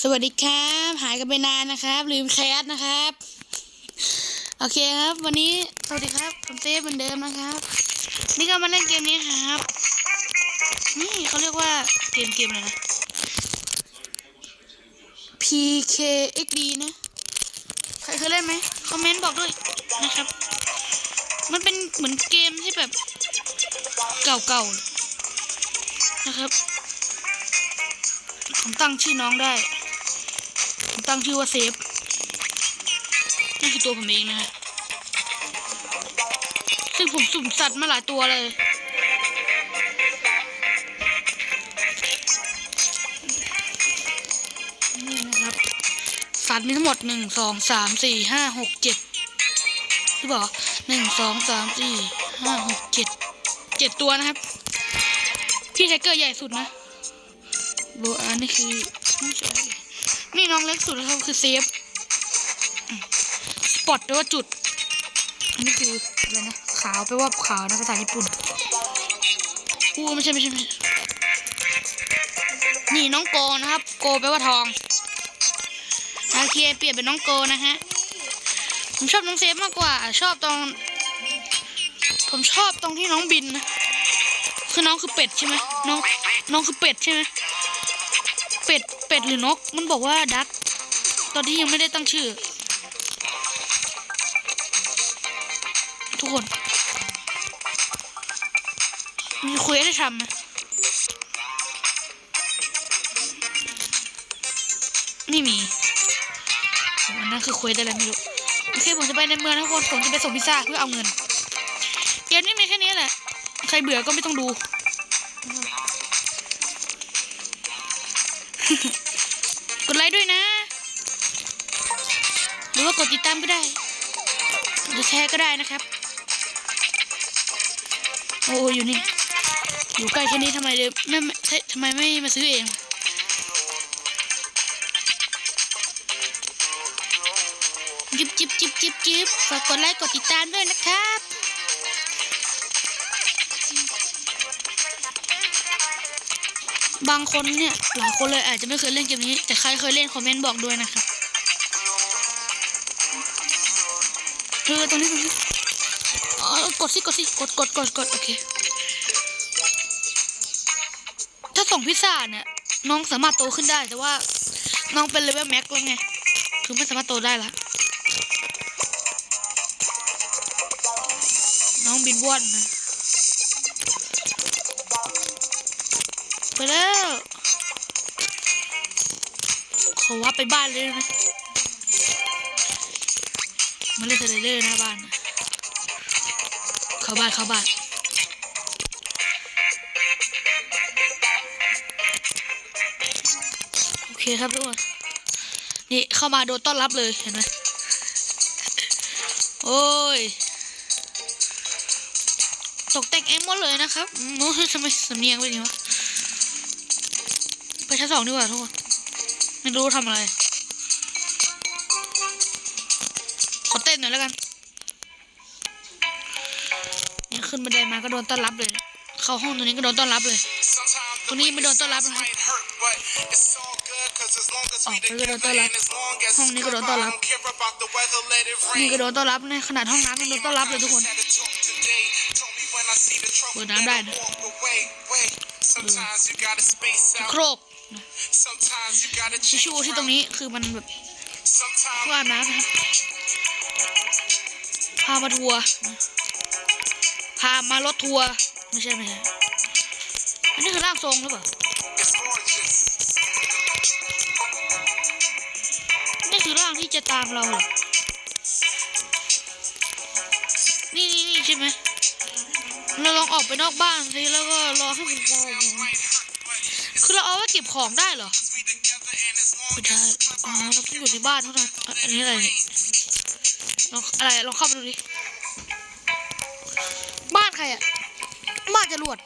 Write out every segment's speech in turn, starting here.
สวัสดีครับ หายกันไปนานนะครับ ลืมแคสนะครับ โอเคครับ วันนี้สวัสดีครับผมเต้เหมือนเดิมนะครับ นี่ก็มาเล่นเกมนี้ครับ นี่เขาเรียกว่าเกมเกมอะไรนะ PKXD นะ ใครเคยเล่นไหมคอมเมนต์บอกด้วยนะครับ มันเป็นเหมือนเกมที่แบบ เก่าๆนะครับผมตั้งชื่อน้องได้ ผมตั้งชื่อว่าเซฟนี่คือตัวผมเองนะฮะซึ่งผมสุ่มสัตว์มาหลายตัวเลย นี่นะครับ สัตว์มีทั้งหมดหนึ่งสองสามสี่ห้าหกเจ็ดหรือเปล่าหนึ่งสองสามสี่ห้าหกเจ็ดเจ็ดตัวนะครับ พี่ไทเกอร์ใหญ่สุดนะโบอานี่คือไม่ใช่ นี่น้องเล็กสุดนะครับคือเซฟสปอตแปลว่าจุด อันนี้คืออะไรนะ ขาวแปลว่าขาวนะภาษาญี่ปุ่นอู้ไม่ใช่ไม่ใช่ไม่ใช่นี่น้องโกนะครับ โกแปลว่าทองโอเคเปลี่ยนเป็นน้องโกนะฮะ ผมชอบน้องเซฟมากกว่า ชอบตรง ผมชอบตรงที่น้องบินนะคือน้องคือเป็ดใช่ไหมน้องน้องคือเป็ดใช่ไหมเป็ด เป็ดหรือนก มันบอกว่าดัก ตอนที่ยังไม่ได้ตั้งชื่อ ทุกคน มีคุยให้ทำไหมไม่มีวันนั้นคือคุยได้อะไรไม่รู้โอเคผมจะไปในเมืองนะทุกคนผมจะไปส่งพิซซ่าเพื่อเอาเงิน เกมนี้มีแค่นี้แหละ ใครเบื่อก็ไม่ต้องดู ดไลค์ด้วยนะ หรือว่ากดติดตามก็ได้ หรือแชร์ก็ได้นะครับ โอ้อยู่นี่ อยู่ใกล้แค่นี้ทำไมเลยไม่ไม่เททำไมไม่มาซื้อเองจิบจิบจิบจิบจิบฝากกดไลค์กดติดตามด้วยนะครับ บางคนเนี่ยหลายคนเลยอาจจะไม่เคยเล่นเกมนี้ แต่ใครเคยเล่นคอมเมนต์บอกด้วยนะครับเออตรงนี้ตรงนี้อ๋อกดสิกดสิกดกดกดกดโอเค ถ้าส่งพิซซ่าเนี่ยน้องสามารถโตขึ้นได้แต่ว่าน้องเป็นเลเวลแม็กแล้วไง คือไม่สามารถโตได้ละ น้องบินว่อนนะ ไปแล้ว อว่าไปบ้านเลยนะมาเล่นเทเลอร์หน้าบ้าน เข้าบ้านเข้าบ้านโอเคครับทุกคนนี่เข้ามาโดนต้อนรับเลยเห็นไหมโอ้ยตกแต่งเองหมดเลยนะครับอืมโอ้ยทำไมสำเนียงเป็นอย่างนี้วะไปชั้นสองดีกว่าทุกคน ไม่รู้ทำอะไร ขอเต้นหน่อยแล้วกันนี่ขึ้นบันไดมาก็โดนต้อนรับเลย เข้าห้องตัวนี้ก็โดนต้อนรับเลยตรงนี้ไม่โดนต้อนรับนะครับออกไปก็โดนต้อนรับ ห้องนี้ก็โดนต้อนรับ นี่นี่ก็ก็โดโดนนต้อนรับในขนาดห้องน้ำยังโดนต้อนรับเลยทุกคนเปิดน้ำได้นะโครก ทิชชู่ที่ตรงนี้คือมันแบบว่าบน้ำนะครับพามาทัวร์นะพามารถทัวร์ไม่ใช่ไม่ใช่อันนี้คือร่างทรงหรือเปล่านี่คือร่างที่จะตามเราเหรอนี่นี่นี่ใช่ไหมเราลองออกไปนอกบ้านสิแล้วก็รอให้มันตาย คือเราเอาไว้เก็บของได้เหรอไม่ได้อ๋อเราต้องอยู่ในบ้านเท่านั้นอะอันนี้อะไรเนี่ยลองอะไรลองเข้าไปดูดิบ้านใครอะบ้านจรวด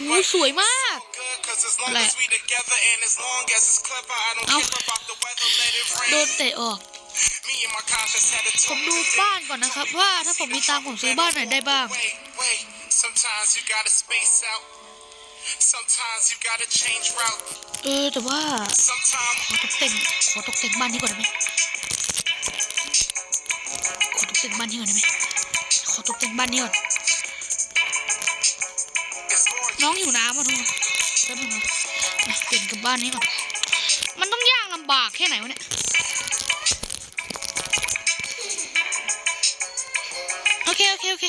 อุ้ยสวยมากแหละเอ้าโดนเตะออกผมดูบ้านก่อนนะครับ ว่าถ้าผมมีตังค์ผมซื้อบ้านไหนได้บ้าง Sometimes you gotta space out. Sometimes you gotta change route. เออแต่ว่า Sometimes ขอตกแต่งขอตกแต่งบ้านนี้ก่อนได้ไหมขอตกแต่งบ้านนี้ก่อนได้ไหมขอตกแต่งบ้านนี้ก่อน it's more น้องหิวน้ำอะทุกคนแป๊บนึงนะอะเปลี่ยนกับบ้านนี้ก่อนมันต้องย่างลำบากแค่ไหนวะเนี่ยโอเคโอเคโอเค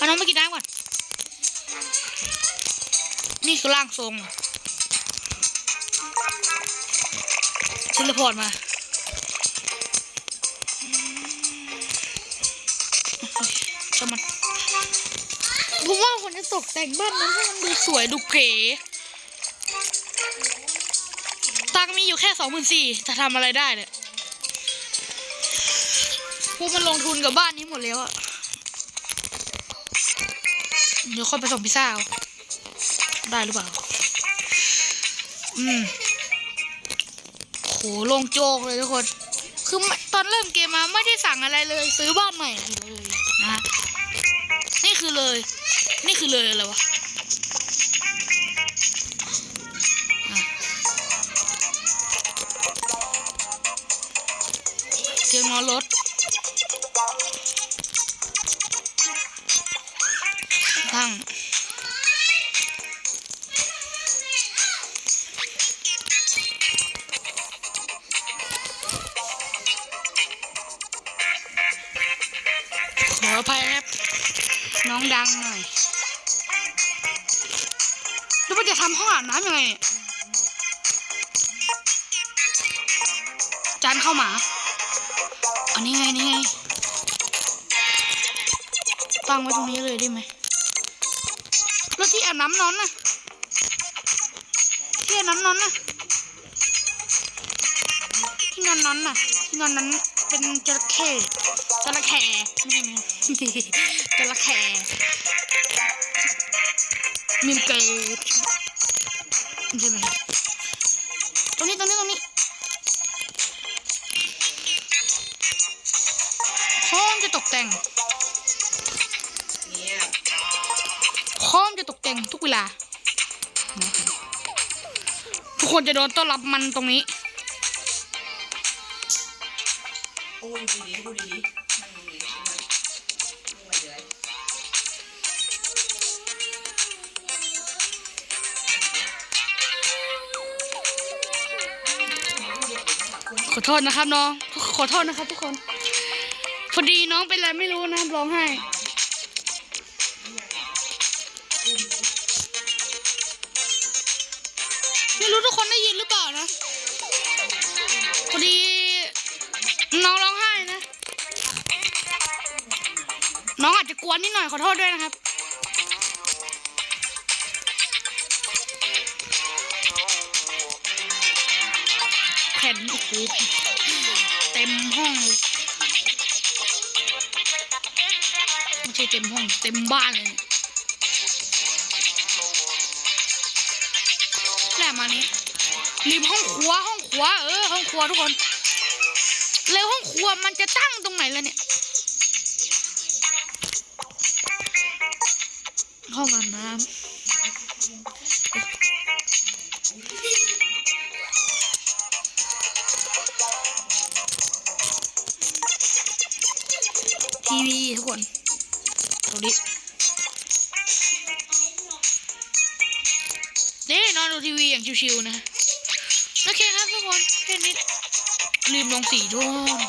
เอาน้องมากินน้ำก่อน นี่คือร่างทรงเหรอเทเลพอร์ตมาอืมโอเคช่างมันผมว่าคนจะตกแต่งบ้านนั้นให้มันดูสวยดูเก๋ตังมีอยู่แค่สองหมื่นสี่จะทำอะไรได้เนี่ยพวกมันลงทุนกับบ้านนี้หมดแล้วอะ เดี๋ยวค่อยไปส่งพิซซ่าเอาได้หรือเปล่า อืมโหโลงโจกเลยทุกคน คือตอนเริ่มเกมมาไม่ได้สั่งอะไรเลย ซื้อบ้านใหม่เลยนะนี่คือเลย นี่คือเลยอะไรวะเตียงนอนรถ ตั้งขออภัยครับ น้องดังหน่อยแล้วมันจะทำห้องอาบน้ำยังไงจานเข้าวหมา อันนี้ไงนี่ไงตั้งไว้ตรงนี้เลยได้ไหม ที่อาบน้ำนอนน่ะที่อาบน้ำนอนน่ะที่นอนนอนน่ะที่นอนนั้นเป็นจระเข้จระแค่ไม่ใช่ม่ใช่จระแค่มิมเกตใช่ไหมตรงนี้ตรงนี้ตรงนี้พร้อมจะตกแต่ง งทุกเวลา ทุกคนจะโดนต้อนรับมันตรงนี้ พูดดีๆพูดดีๆมันมีมันมันมาเลยขอโทษนะครับน้อง ขอโทษนะครับทุกคน พอดีน้องเป็นอะไรไม่รู้นะครับร้องไห้ ดี น้องร้องไห้นะ น้องอาจจะกวนนิดหน่อยขอโทษด้วยนะครับ แผ่นโอ้โหเต็มห้องเลยไม่ใช่เต็มห้อง เต็มบ้านเลยเนี่ยแหละมานี้ริมห้องครัวห้อง ครัวเออห้องครัวทุกคน แล้วห้องครัวมันจะตั้งตรงไหนล่ะเนี่ย ห้องอาบน้ำทีวีทุกคนตรงนี้นี่นอนดูทีวีอย่างชิวๆนะ โอเคครับทุกคนแค่นี้ลืมลงสีด้วย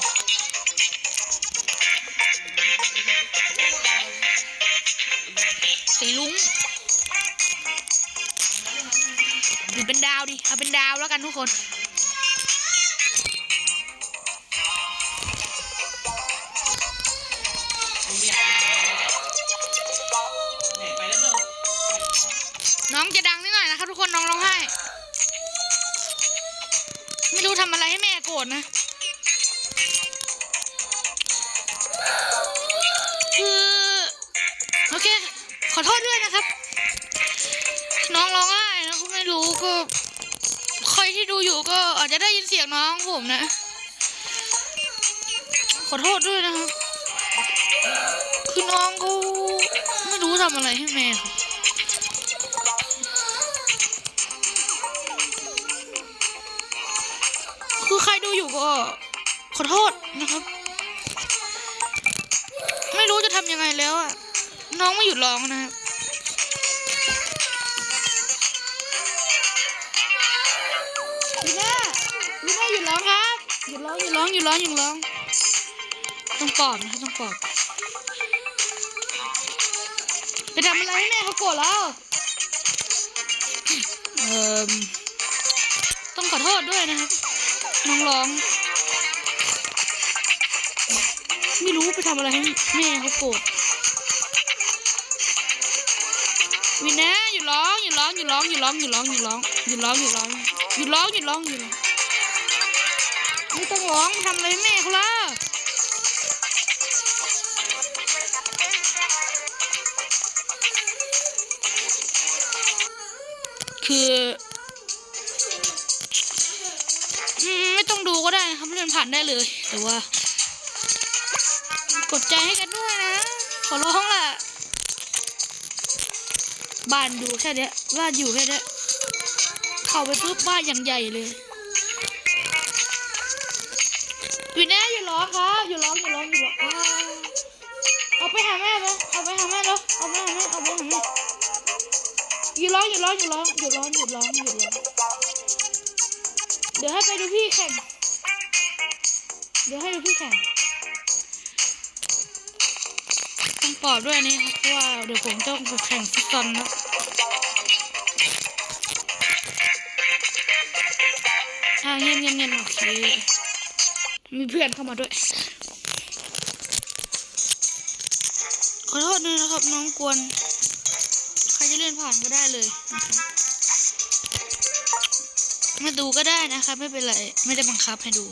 สีลุ้งหรือเป็นดาวดิ เอาเป็นดาวแล้วกันทุกคนไหนไปแล้วน้องจะดังนิดหน่อยนะครับทุกคนน้องร้องไห้ รู้ทำอะไรให้แม่โกรธนะ คือโอเค ขอโทษด้วยนะครับ น้องร้องไห้นะก็ไม่รู้ก็ใครที่ดูอยู่ก็อาจจะได้ยินเสียงน้องผมนะ ขอโทษด้วยนะครับ คือน้องเขาไม่รู้ทำอะไรให้แม่ครับ ก็ขอโทษนะครับ ไม่รู้จะทำยังไงแล้วอะน้องไม่หยุดร้องนะครับวีน่าวีน่าหยุดร้องครับหยุดร้องหยุดร้องหยุดร้องหยุดร้อง ต้องปลอบนะครับต้องปลอบไปทำอะไรให้แม่เขาโกรธแล้วเอ่อต้องขอโทษด้วยนะครับ น้องร้อง ไม่รู้ไปทำอะไรให้แม่เขาโกรธวินนะหยุดร้องหยุดร้องหยุดร้องหยุดร้องหยุดร้องหยุดร้องหยุดร้องหยุดร้องหยุดร้องหยุดร้องหยุดร้องไม่ต้องร้องทำอะไรแม่เขาละคือ ผ่านได้เลย แต่ว่า กดใจให้กันด้วยนะ ขอร้องล่ะ บ้านอยู่แค่เนี้ยบ้านอยู่แค่เนี้ยเข้าไปปุ๊บบ้านอย่างใหญ่เลยอยู่แน่อยู่ร้องครับอยู่ร้องอยู่ร้องอยู่ร้องเอาไปหาแม่ไปเอาไปหาแม่แล้วเอาไปหาแม่เอาไปหาแม่อยู่ร้องอยู่ร้องอยู่ร้องอยู่ร้องอยู่ร้องอยู่ร้องเดี๋ยวให้ไปดูพี่แข่ง ดี๋ยวให้ดูพี่แข่งต้องปอบด้วยนี่ครับเพราะว่าเดี๋ยวผมต้องแข่งฟุตบอลแล้วอ่าเงียบเงียบเงียบโอเค มีเพื่อนเข้ามาด้วย ขอโทษด้วยนะครับน้องกวน ใครจะเล่นผ่านก็ได้เลยม่ดูก็ได้นะครับไม่เป็นไร ไม่ได้บังคับให้ดู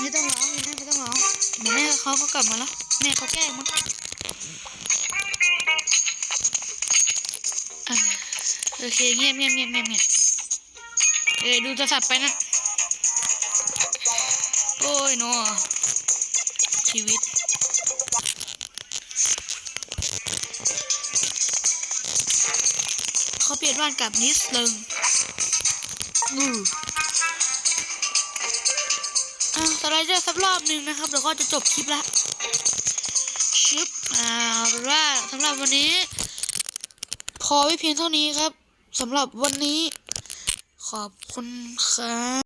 ไม่ต้องร้องแม่ไม่ต้องร้องเดี๋ยวแม่เขาก็กลับมาแล้วแม่เขาแกล้งมั้งอะโอเคเงียบเงียบเงียบเงียบเงียบเอ้ยดูโทรศัพท์ไปนะโอ้ยโนชีวิตเขาเปลี่ยนบ้านกลับนิดนึงอือ สไลเดอร์สักรอบหนึ่งนะครับเดี๋ยวก็จะจบคลิปละชิปอ่าเอาเป็นว่าสำหรับวันนี้ พอไว้เพียงเท่านี้ครับสำหรับวันนี้ ขอบคุณครับ